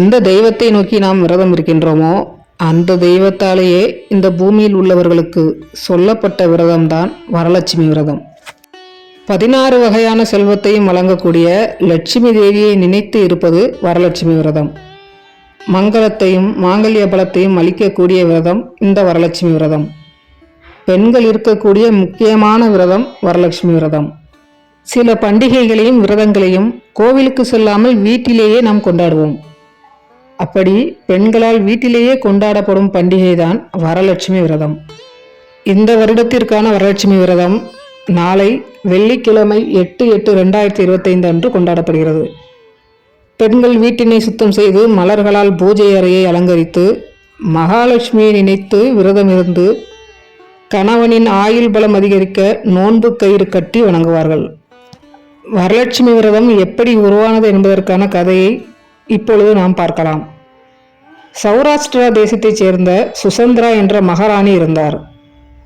எந்த தெய்வத்தை நோக்கி நாம் விரதம் இருக்கின்றோமோ அந்த தெய்வத்தாலேயே இந்த பூமியில் உள்ளவர்களுக்கு சொல்லப்பட்ட விரதம்தான் வரலட்சுமி விரதம். பதினாறு வகையான செல்வத்தையும் வழங்கக்கூடிய லட்சுமி தேவியை நினைத்து இருப்பது வரலட்சுமி விரதம். மங்களத்தையும் மாங்கல்ய பலத்தையும் அளிக்கக்கூடிய விரதம் இந்த வரலட்சுமி விரதம். பெண்கள் இருக்கக்கூடிய முக்கியமான விரதம் வரலட்சுமி விரதம். சில பண்டிகைகளையும் விரதங்களையும் கோவிலுக்கு செல்லாமல் வீட்டிலேயே நாம் கொண்டாடுவோம். அப்படி பெண்களால் வீட்டிலேயே கொண்டாடப்படும் பண்டிகை தான் வரலட்சுமி விரதம். இந்த வருடத்திற்கான வரலட்சுமி விரதம் நாளை வெள்ளிக்கிழமை எட்டு எட்டு ரெண்டாயிரத்தி இருபத்தைந்து அன்று கொண்டாடப்படுகிறது. பெண்கள் வீட்டினை சுத்தம் செய்து மலர்களால் பூஜை அறையை அலங்கரித்து மகாலட்சுமியை நினைத்து விரதம் இருந்து கணவனின் ஆயுள் பலம் அதிகரிக்க நோன்பு கயிறு கட்டி வணங்குவார்கள். வரலட்சுமி விரதம் எப்படி உருவானது என்பதற்கான கதையை இப்பொழுது நாம் பார்க்கலாம். சௌராஷ்டிரா தேசத்தைச் சேர்ந்த சுசந்திரா என்ற மகாராணி இருந்தார்.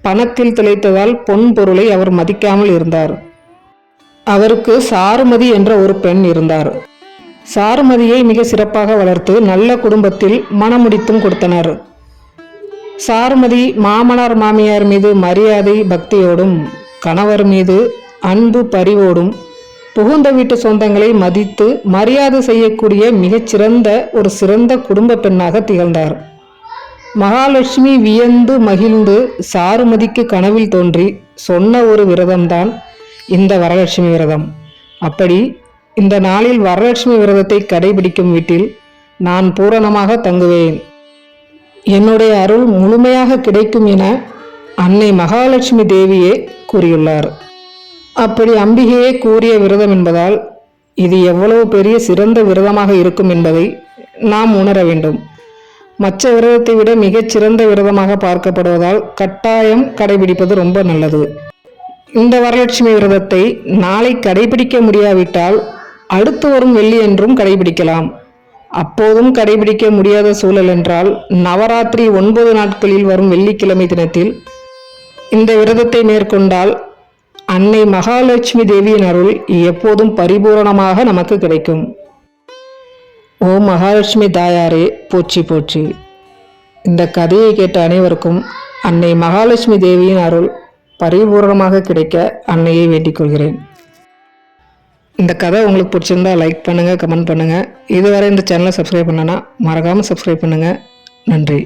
பணத்தில் திளைத்ததால் பொன் பொருளை அவர் மதிக்காமல் இருந்தார். அவருக்கு சாருமதி என்ற ஒரு பெண் இருந்தார். சாருமதியை மிக சிறப்பாக வளர்த்து நல்ல குடும்பத்தில் மணமுடித்தும் கொடுத்தனர். சாருமதி மாமனார் மாமியார் மீது மரியாதை பக்தியோடும் கணவர் மீது அன்பு பரிவோடும் புகுந்த வீட்டு சொந்தங்களை மதித்து மரியாதை செய்யக்கூடிய மிகச்சிறந்த ஒரு சிறந்த குடும்ப பெண்ணாக திகழ்ந்தார். மகாலட்சுமி வியந்து மகிழ்ந்து சாருமதிக்கு கனவில் தோன்றி சொன்ன ஒரு விரதம்தான் இந்த வரலட்சுமி விரதம். அப்படி இந்த நாளில் வரலட்சுமி விரதத்தை கடைபிடிக்கும் வீட்டில் நான் பூரணமாக தங்குவேன். என்னுடைய அருள் முழுமையாக கிடைக்கும் என அன்னை மகாலட்சுமி தேவியே கூறியுள்ளார். அப்படி அம்பிகையே கூறிய விரதம் என்பதால் இது எவ்வளவு பெரிய சிறந்த விரதமாக இருக்கும் என்பதை நாம் உணர வேண்டும். மற்ற விரதத்தை விட மிகச் சிறந்த விரதமாக பார்க்கப்படுவதால் கட்டாயம் கடைபிடிப்பது ரொம்ப நல்லது. இந்த வரலட்சுமி விரதத்தை நாளை கடைபிடிக்க முடியாவிட்டால் அடுத்து வரும் வெள்ளி என்றும் கடைபிடிக்கலாம். அப்போதும் கடைபிடிக்க முடியாத சூழல் என்றால் நவராத்திரி ஒன்பது நாட்களில் வரும் வெள்ளிக்கிழமை தினத்தில் இந்த விரதத்தை மேற்கொண்டால் அன்னை மகாலட்சுமி தேவியின் அருள் எப்போதும் பரிபூரணமாக நமக்கு கிடைக்கும். ஓம் மகாலட்சுமி தாயாரே போற்றி போற்றி. இந்த கதையை கேட்ட அனைவருக்கும் அன்னை மகாலட்சுமி தேவியின் அருள் பரிபூரணமாக கிடைக்க அன்னையை வேண்டிக் கொள்கிறேன். இந்த கதை உங்களுக்கு பிடிச்சிருந்தா லைக் பண்ணுங்கள் கமெண்ட் பண்ணுங்கள் இதுவரை இந்த சேனலை சப்ஸ்கிரைப் பண்ணனா மறக்காமல் சப்ஸ்கிரைப் பண்ணுங்கள் நன்றி.